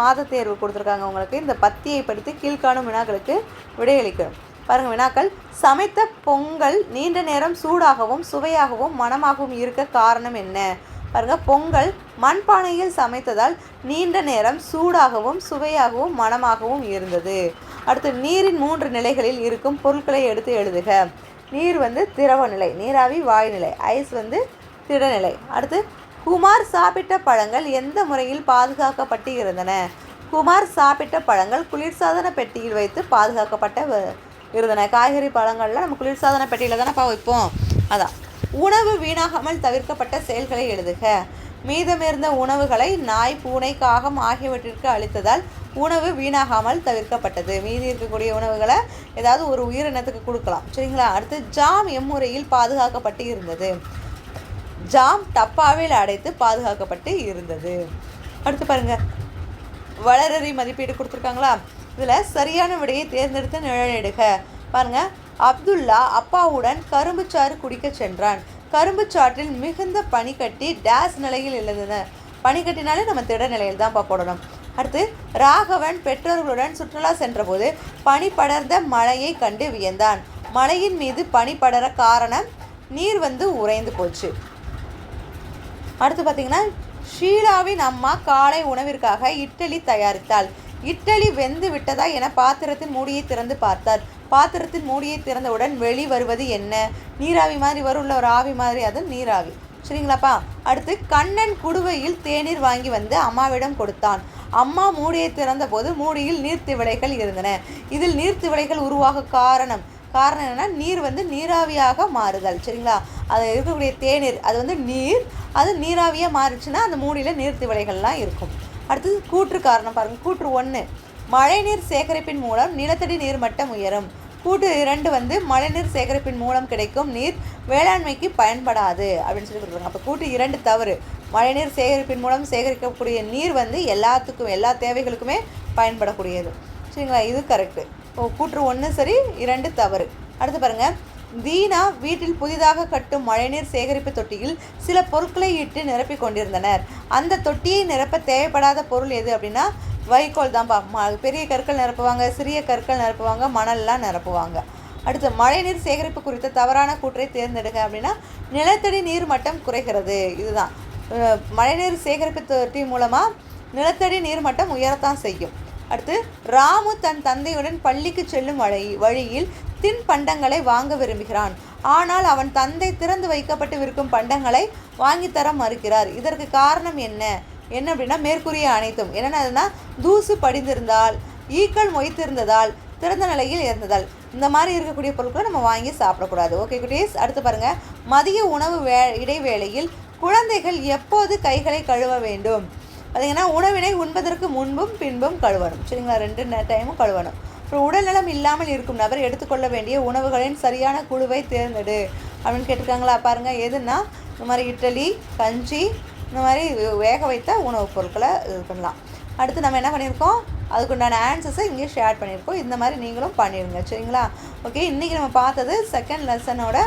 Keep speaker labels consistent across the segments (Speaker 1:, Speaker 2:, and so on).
Speaker 1: மாத தேர்வு கொடுத்துருக்காங்க உங்களுக்கு. இந்த பத்தியை படித்து கீழ்காணும் வினாக்களுக்கு விடையளிக்கும் பாருங்கள் வினாக்கள். சமைத்த பொங்கல் நீண்ட நேரம் சூடாகவும் சுவையாகவும் மணமாகவும் இருக்க காரணம் என்ன? பாருங்கள் பொங்கல் மண்பானையில் சமைத்ததால் நீண்ட நேரம் சூடாகவும் சுவையாகவும் மணமாகவும் இருந்தது. அடுத்து நீரின் மூன்று நிலைகளில் இருக்கும் பொருட்களை எடுத்து எழுதுக. நீர் வந்து திரவ நிலை நீராவி வாயுநிலை ஐஸ் வந்து திடநிலை அடுத்து குமார் சாப்பிட்ட பழங்கள் எந்த முறையில் பாதுகாக்கப்பட்டு இருந்தன குமார் சாப்பிட்ட பழங்கள் குளிர்சாதன பெட்டியில் வைத்து பாதுகாக்கப்பட்ட வ- இருந்தன. காய்கறி பழங்கள்லாம் நம்ம குளிர்சாதன பெட்டியில் தானேப்பா வைப்போம். அதான். உணவு வீணாகாமல் தவிர்க்கப்பட்ட செயல்களை எழுதுக. மீதமிருந்த உணவுகளை நாய் பூனை காகம் ஆகியவற்றிற்கு அளித்ததால் உணவு வீணாகாமல் தவிர்க்கப்பட்டது. மீதி இருக்கக்கூடிய உணவுகளை ஏதாவது ஒரு உயிரினத்துக்கு கொடுக்கலாம். சரிங்களா? அடுத்து ஜாம் எம்முறையில் பாதுகாக்கப்பட்டு இருந்தது ஜாம் டப்பாவில் அடைத்து பாதுகாக்கப்பட்டு இருந்தது. அடுத்து பாருங்க. வளரறி மதிப்பீடு கொடுத்துருக்காங்களா? இதில் சரியான விடையை தேர்ந்தெடுத்து நிழலிடுக பாருங்க. அப்துல்லா அப்பாவுடன் கரும்புச்சாறு குடிக்க சென்றான். கரும்புச்சாற்றில் மிகுந்த பனிக்கட்டி டேஸ் நிலையில் இருந்தது பனிக்கட்டினாலே நம்ம திட நிலையில் தான் போடணும். அடுத்து ராகவன் பெற்றோர்களுடன் சுற்றுலா சென்றபோது பனி படர்ந்த மழையை கண்டு வியந்தான். மலையின் மீது பனி படர காரணம் நீர் வந்து உறைந்து போச்சு. அடுத்து பார்த்தீங்கன்னா ஷீலாவின் அம்மா காலை உணவிற்காக இட்லி தயாரித்தாள். இட்லி வெந்து விட்டதா என பாத்திரத்தின் மூடியை திறந்து பார்த்தார். பாத்திரத்தின் மூடியை திறந்தவுடன் வெளி வருவது என்ன? நீராவி மாதிரி வரும்ல ஒரு ஆவி மாதிரி? அது நீராவி. சரிங்களாப்பா? அடுத்து கண்ணன் குடுவையில் தேநீர் வாங்கி வந்து அம்மாவிடம் கொடுத்தான். அம்மா மூடியை திறந்தபோது மூடியில் நீர்த்திவிளைகள் இருந்தன. இதில் நீர்த்திவிளைகள் உருவாக காரணம் காரணம் என்னென்னா நீர் வந்து நீராவியாக மாறுதல் சரிங்களா? அது இருக்கக்கூடிய தேநீர் அது வந்து நீர் அது நீராவியாக மாறுச்சுன்னா அந்த மூடியில் நீர்த்திவளைகள்லாம் இருக்கும். அடுத்தது கூற்று காரணம் பாருங்கள் கூற்று ஒன்று மழைநீர் சேகரிப்பின் மூலம் நிலத்தடி நீர் மட்டம் உயரும். கூட்டு இரண்டு வந்து மழைநீர் சேகரிப்பின் மூலம் கிடைக்கும் நீர் வேளாண்மைக்கு பயன்படாது அப்படின்னு சொல்லி கொடுக்குறாங்க அப்போ கூட்டு இரண்டு தவறு மழைநீர் சேகரிப்பின் மூலம் சேகரிக்கக்கூடிய நீர் வந்து எல்லாத்துக்கும் எல்லா தேவைகளுக்குமே பயன்படக்கூடியது. சரிங்களா? இது கரெக்டு கூற்று ஒன்று சரி இரண்டு தவறு. அடுத்து பாருங்கள் தீனா வீட்டில் புதிதாக கட்டும் மழைநீர் சேகரிப்பு தொட்டியில் சில பொருட்களை இட்டு நிரப்பிக் கொண்டிருந்தனர். அந்த தொட்டியை நிரப்ப தேவைப்படாத பொருள் எது அப்படின்னா வைக்கோல் தான்ப்பா ம பெரிய கற்கள் நிரப்புவாங்க சிறிய கற்கள் நிரப்புவாங்க மணல்லாம் நிரப்புவாங்க. அடுத்து மழைநீர் சேகரிப்பு குறித்த தவறான கூற்றை தேர்ந்தெடுக்க அப்படின்னா நிலத்தடி நீர் மட்டம் குறைகிறது. இதுதான். மழைநீர் சேகரிப்பு தொட்டி மூலமாக நிலத்தடி நீர் மட்டம் உயரத்தான் செய்யும். அடுத்து ராமு தன் தந்தையுடன் பள்ளிக்கு செல்லும் வழி வழியில் தின் பண்டங்களை வாங்க விரும்புகிறான். ஆனால் அவன் தந்தை திறந்து வைக்கப்பட்டு விற்கும் பண்டங்களை வாங்கித்தர மறுக்கிறார். இதற்கு காரணம் என்ன? என்ன அப்படின்னா மேற்கூறிய அனைத்தும். என்னென்னதுன்னா தூசு படிந்திருந்தால் ஈக்கள் மொய்த்திருந்ததால் திறந்த நிலையில் இருந்ததால். இந்த மாதிரி இருக்கக்கூடிய பொருட்களை நம்ம வாங்கி சாப்பிடக்கூடாது. ஓகே குட்டீஸ்? அடுத்து பாருங்கள் மதிய உணவு வே இடைவேளையில் குழந்தைகள் எப்போது கைகளை கழுவ வேண்டும்? பார்த்தீங்கன்னா உணவினை உண்பதற்கு முன்பும் பின்பும் கழுவணும். சரிங்களா? ரெண்டு டைமும் கழுவணும். அப்புறம் உடல்நலம் இல்லாமல் இருக்கும் நபர் எடுத்துக்கொள்ள வேண்டிய உணவுகளின் சரியான குழுவை தேர்ந்தெடு. அப்படின்னு கேட்டிருக்காங்களா? பாருங்கள் எதுனா இந்த மாதிரி இட்லி கஞ்சி இந்த மாதிரி வேக வைத்த உணவுப் பொருட்களை இது பண்ணலாம். அடுத்து நம்ம என்ன பண்ணியிருக்கோம்? அதுக்குண்டான ஆன்சர்ஸை இங்கே ஷேர் பண்ணியிருக்கோம். இந்த மாதிரி நீங்களும் பண்ணிடுங்க சரிங்களா? ஓகே இன்றைக்கி நம்ம பார்த்தது செகண்ட் லெசனோட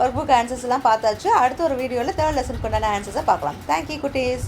Speaker 1: ஒர்க் புக் ஆன்சர்ஸ் எல்லாம் பார்த்தாச்சு. அடுத்த ஒரு வீடியோவில் தேர்ட் லெசனுக்கு உண்டான ஆன்சர்ஸை பார்க்கலாம். தேங்க்யூ குட்டீஸ்.